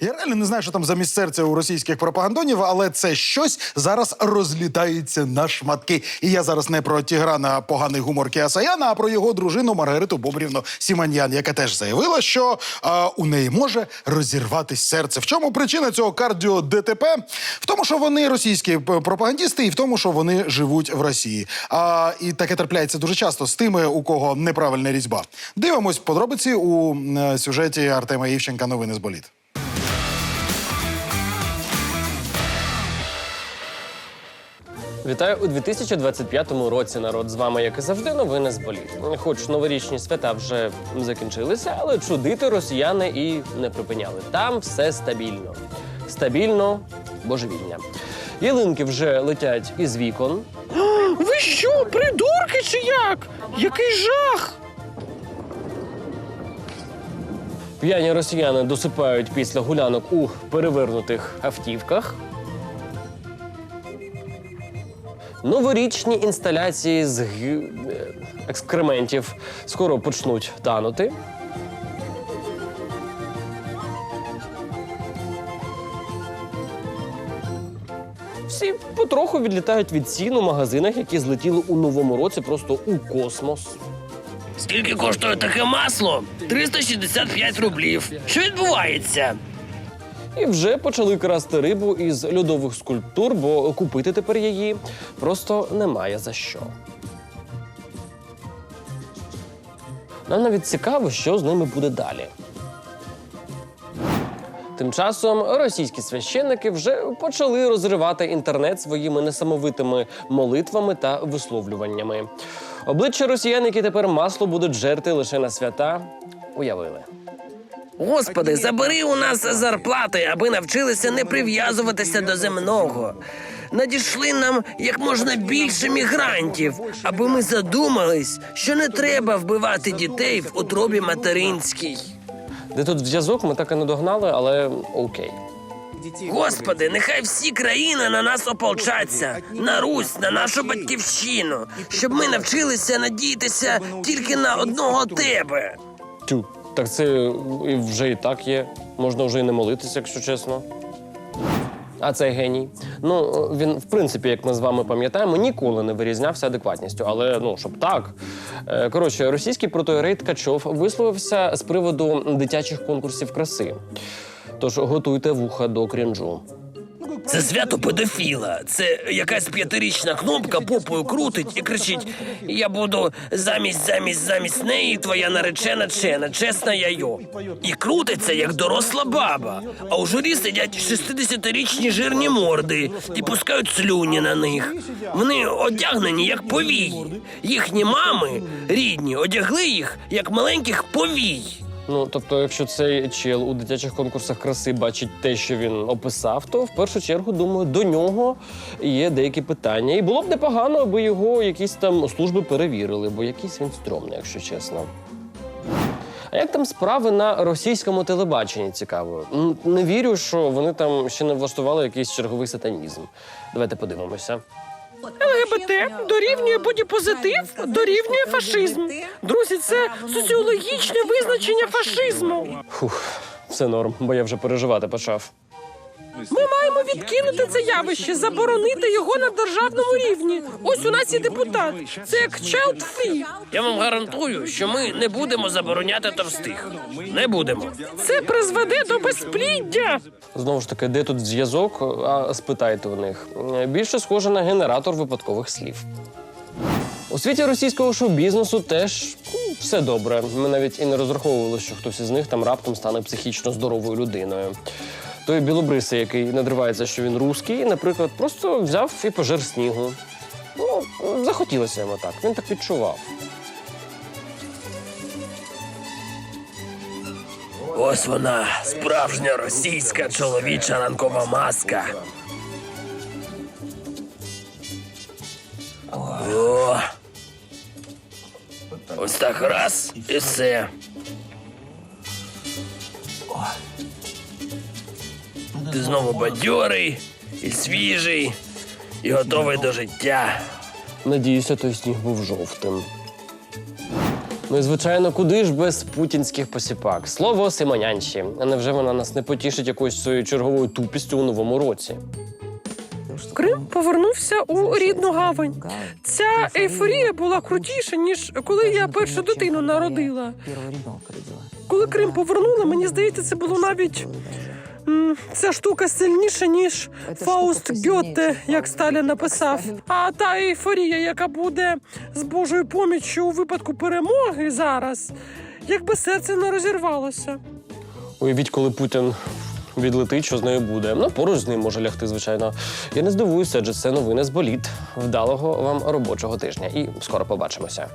Я реально не знаю, що там замість серця у російських пропагандонів, але це щось зараз розлітається на шматки. І я зараз не про Тіграна поганий гумор Кіасаяна, а про його дружину Маргариту Бобрівну Сіманьян, яка теж заявила, що а, у неї може розірватись серце. В чому причина цього кардіо ДТП? В тому, що вони російські пропагандісти, і в тому, що вони живуть в Росії. А і таке трапляється дуже часто з тими, у кого неправильна різьба. Дивимось подробиці у е, сюжеті Артема Івченка. Новини з боліт. Вітаю у 2025 році. Народ з вами, як і завжди, новини з боліт. Хоч новорічні свята вже закінчилися, але чудити росіяни і не припиняли. Там все стабільно. Стабільно божевільня. Ялинки вже летять із вікон. Ви що, придурки чи як? Який жах! П'яні росіяни досипають після гулянок у перевернутих автівках. Новорічні інсталяції з е, екскрементів скоро почнуть танути. Всі потроху відлітають від цін у магазинах, які злетіли у новому році просто у космос. Скільки коштує таке масло? 365 рублів. Що відбувається? І вже почали красти рибу із льодових скульптур, бо купити тепер її просто немає за що. Нам навіть цікаво, що з ними буде далі. Тим часом російські священники вже почали розривати інтернет своїми несамовитими молитвами та висловлюваннями. Обличчя росіян, які тепер масло будуть жерти лише на свята, уявили. Господи, забери у нас зарплати, аби навчилися не прив'язуватися до земного. Надійшли нам як можна більше мігрантів, аби ми задумались, що не треба вбивати дітей в утробі материнській. Де тут зв'язок, ми так і не догнали, але окей. Господи, нехай всі країни на нас ополчаться, на Русь, на нашу батьківщину, щоб ми навчилися надіятися тільки на одного тебе. Тю, так це вже і так є. Можна вже і не молитися, якщо чесно. А цей геній. Ну, він, в принципі, як ми з вами пам'ятаємо, ніколи не вирізнявся адекватністю. Але ну, щоб так. Е, Коротше, російський протоєрей Ткачов висловився з приводу дитячих конкурсів краси. Тож готуйте вуха до крінжу. Це свято педофіла. Це якась п'ятирічна кнопка попою крутить і кричить: Я буду замість, замість, замість неї твоя наречена чена, чесна я йо. І крутиться як доросла баба. А у журі сидять 60-річні жирні морди і пускають слюні на них. Вони одягнені як повії. Їхні мами рідні одягли їх як маленьких повій. Ну, тобто, якщо цей чел у дитячих конкурсах краси бачить те, що він описав, то в першу чергу, думаю, до нього є деякі питання. І було б непогано, аби його якісь там служби перевірили, бо якийсь він стрьомний, якщо чесно. А як там справи на російському телебаченні цікаво? Не вірю, що вони там ще не влаштували якийсь черговий сатанізм. Давайте подивимося. ЛГБТ дорівнює бодіпозитив, дорівнює фашизм. Друзі, це соціологічне визначення фашизму. Фух, все норм, бо я вже переживати почав. Ми маємо відкинути це явище, заборонити його на державному рівні. Ось у нас є депутат. Це як child free. Я вам гарантую, що ми не будемо забороняти товстих. Не будемо. Це призведе до безпліддя. Знову ж таки, де тут зв'язок? А спитайте у них. Більше схоже на генератор випадкових слів. У світі російського шоу-бізнесу теж все добре. Ми навіть і не розраховували, що хтось із них там раптом стане психічно здоровою людиною. Той білобрисий, який надривається, що він русський, наприклад, просто взяв і пожер снігу. Ну, захотілося йому так. Він так відчував. Ось вона, справжня російська чоловіча ранкова маска. О! Ось так раз і все. Ти знову бадьорий і свіжий, і готовий до життя. Надіюся, той сніг був жовтим. Ну і звичайно, куди ж без путінських посіпак? Слово Симонянші. А невже вона нас не потішить якоюсь своєю черговою тупістю у новому році? Крим повернувся у рідну гавань. Ця ейфорія була крутіша, ніж коли я першу дитину народила. Коли Крим повернули, мені здається, це було навіть ця штука сильніша, ніж Фауст Гьоте, як Сталін написав. А та ейфорія, яка буде з Божою поміччю у випадку перемоги зараз, якби серце не розірвалося. Уявіть, коли Путін відлетить, що з нею буде. Ну, поруч з ним може лягти, звичайно. Я не здивуюся, адже це новини з боліт. Вдалого вам робочого тижня. І скоро побачимося.